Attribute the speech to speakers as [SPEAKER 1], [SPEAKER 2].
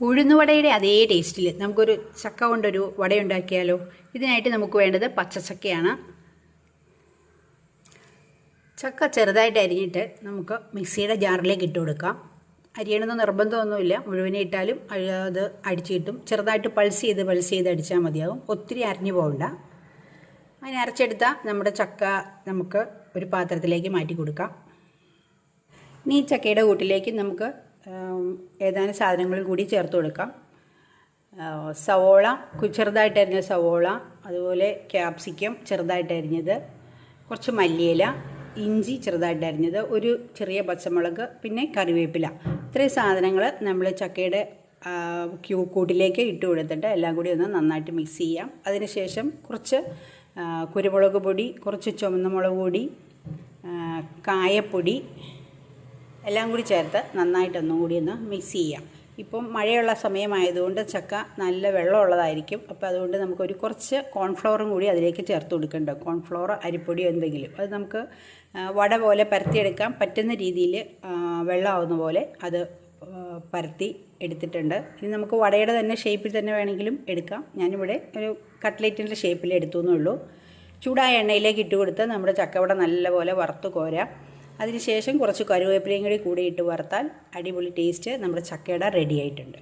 [SPEAKER 1] ഉഴുന്നുവടയുടെ അതേ ടേസ്റ്റിൽ നമുക്കൊരു ചക്ക കൊണ്ടൊരു വട ഉണ്ടാക്കിയാലോ ഇതിനായിട്ട് നമുക്ക് വേണ്ടത് പച്ചച്ചക്കയാണ്. ചക്ക ചെറുതായിട്ട് അരിഞ്ഞിട്ട് നമുക്ക് മിക്സിയുടെ ജാറിലേക്ക് ഇട്ട് കൊടുക്കാം. അരിയണമെന്ന് നിർബന്ധമൊന്നുമില്ല. മുഴുവനെ ഇട്ടാലും അത് അടിച്ച് കിട്ടും. ചെറുതായിട്ട് പൾസ് ചെയ്ത് പൾസ് ചെയ്ത് അടിച്ചാൽ മതിയാകും. ഒത്തിരി അരിഞ്ഞു പോകണ്ട അങ്ങനെ അരച്ചെടുത്താൽ നമ്മുടെ ചക്ക നമുക്ക് ഒരു പാത്രത്തിലേക്ക് മാറ്റി കൊടുക്കാം. ഇനി ചക്കയുടെ കൂട്ടിലേക്ക് നമുക്ക് ഏതാനും സാധനങ്ങൾ കൂടി ചേർത്ത് കൊടുക്കാം. സവോള ചെറുതായിട്ട് അരിഞ്ഞ സവോള അതുപോലെ ക്യാപ്സിക്കം ചെറുതായിട്ട് അരിഞ്ഞത് കുറച്ച് മല്ലിയില ഇഞ്ചി ചെറുതായിട്ട് അരിഞ്ഞത് ഒരു ചെറിയ പച്ചമുളക് പിന്നെ കറിവേപ്പില. ഇത്രയും സാധനങ്ങൾ നമ്മൾ ചക്കയുടെ ക്യൂ കൂട്ടിലേക്ക് ഇട്ട് കൊടുത്തിട്ട് എല്ലാം കൂടി ഒന്ന് നന്നായിട്ട് മിക്സ് ചെയ്യാം. അതിനുശേഷം കുറച്ച് കുരുമുളക് പൊടി കുറച്ച് ചുമന്ന മുളക് പൊടി കായപ്പൊടി എല്ലാം കൂടി ചേർത്ത് നന്നായിട്ടൊന്നും കൂടി ഒന്ന് മിക്സ് ചെയ്യാം. ഇപ്പം മഴയുള്ള സമയമായതുകൊണ്ട് ചക്ക നല്ല വെള്ളമുള്ളതായിരിക്കും. അപ്പോൾ അതുകൊണ്ട് നമുക്കൊരു കുറച്ച് കോൺഫ്ലോറും കൂടി അതിലേക്ക് ചേർത്ത് കൊടുക്കേണ്ട. കോൺഫ്ലോർ അരിപ്പൊടിയോ എന്തെങ്കിലും. അത് നമുക്ക് വട പോലെ പരത്തിയെടുക്കാൻ പറ്റുന്ന രീതിയിൽ വെള്ളമാവുന്ന പോലെ അത് പരത്തി എടുത്തിട്ടുണ്ട്. ഇനി നമുക്ക് വടയുടെ തന്നെ ഷേപ്പിൽ തന്നെ വേണമെങ്കിലും എടുക്കാം. ഞാനിവിടെ ഒരു കട്ട്ലേറ്റിന്റെ ഷേപ്പിൽ എടുത്തു എന്നുള്ളൂ. ചൂടായ എണ്ണയിലേക്ക് ഇട്ട് കൊടുത്ത് നമ്മുടെ ചക്കവട നല്ലപോലെ വറുത്ത് കോരാം. അതിനുശേഷം കുറച്ച് കറിവേപ്പിലയും കൂടി കൂടി ഇട്ട് വറുത്താൽ അടിപൊളി ടേസ്റ്റ് നമ്മുടെ ചക്കയുടെ റെഡി ആയിട്ടുണ്ട്.